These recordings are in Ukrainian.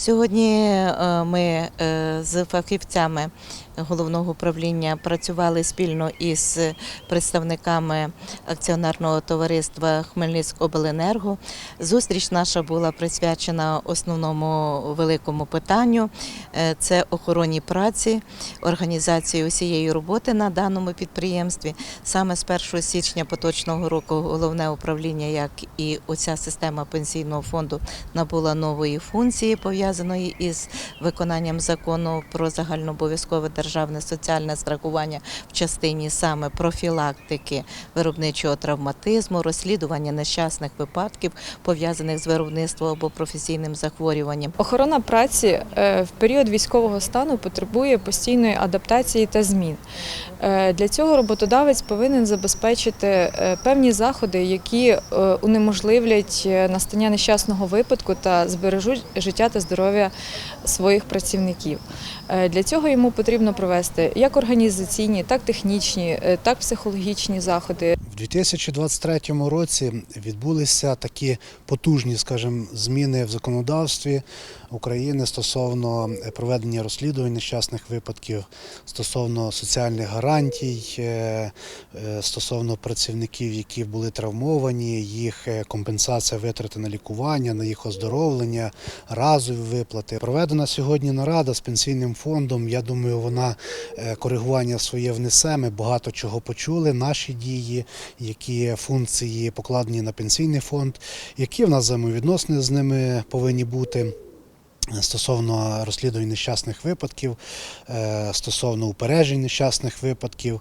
Сьогодні е, ми е, з фахівцями головного управління працювали спільно із представниками акціонерного товариства Хмельницькобленерго. Зустріч наша була присвячена основному великому питанню е, це охороні праці, організації усієї роботи на даному підприємстві. Саме з 1 січня поточного року головне управління, як і оця система пенсійного фонду, набула нової функції, пов'язаної із виконанням закону про загальнообов'язкове державне соціальне страхування в частині саме профілактики виробничого травматизму, розслідування нещасних випадків, пов'язаних з виробництвом або професійним захворюванням. Охорона праці е, в період військового стану потребує постійної адаптації та змін. Е, Для цього роботодавець повинен забезпечити е, певні заходи, які унеможливлять настання нещасного випадку та збережуть життя та здоров'я своїх працівників. Е, Для цього йому потрібно провести як організаційні, так технічні, е, так психологічні заходи. В 2023 році відбулися такі потужні, скажімо, зміни в законодавстві України стосовно проведення розслідувань нещасних випадків, стосовно соціальних гарантій, е, е, стосовно працівників, які були травмовані, їх е, компенсація витрати на лікування, на їх оздоровлення, разові виплати. Проведена сьогодні нарада з пенсійним фондом. Я думаю, вона коригування своє внесе. Ми багато чого почули. Наші дії, які функції покладені на пенсійний фонд, які в нас взаємовідносини з ними повинні бути. Стосовно розслідувань нещасних випадків, е, стосовно упереджень нещасних випадків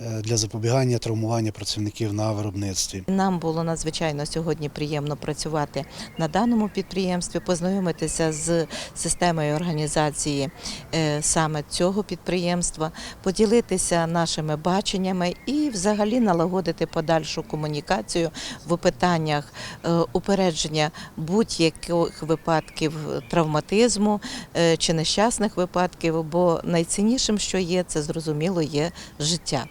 е, для запобігання травмування працівників на виробництві. Нам було надзвичайно сьогодні приємно працювати на даному підприємстві, познайомитися з системою організації е, саме цього підприємства, поділитися нашими баченнями і взагалі налагодити подальшу комунікацію в питаннях упередження будь-яких випадків травматизму е, чи нещасних випадків, бо найціннішим, що є, це зрозуміло, є життя.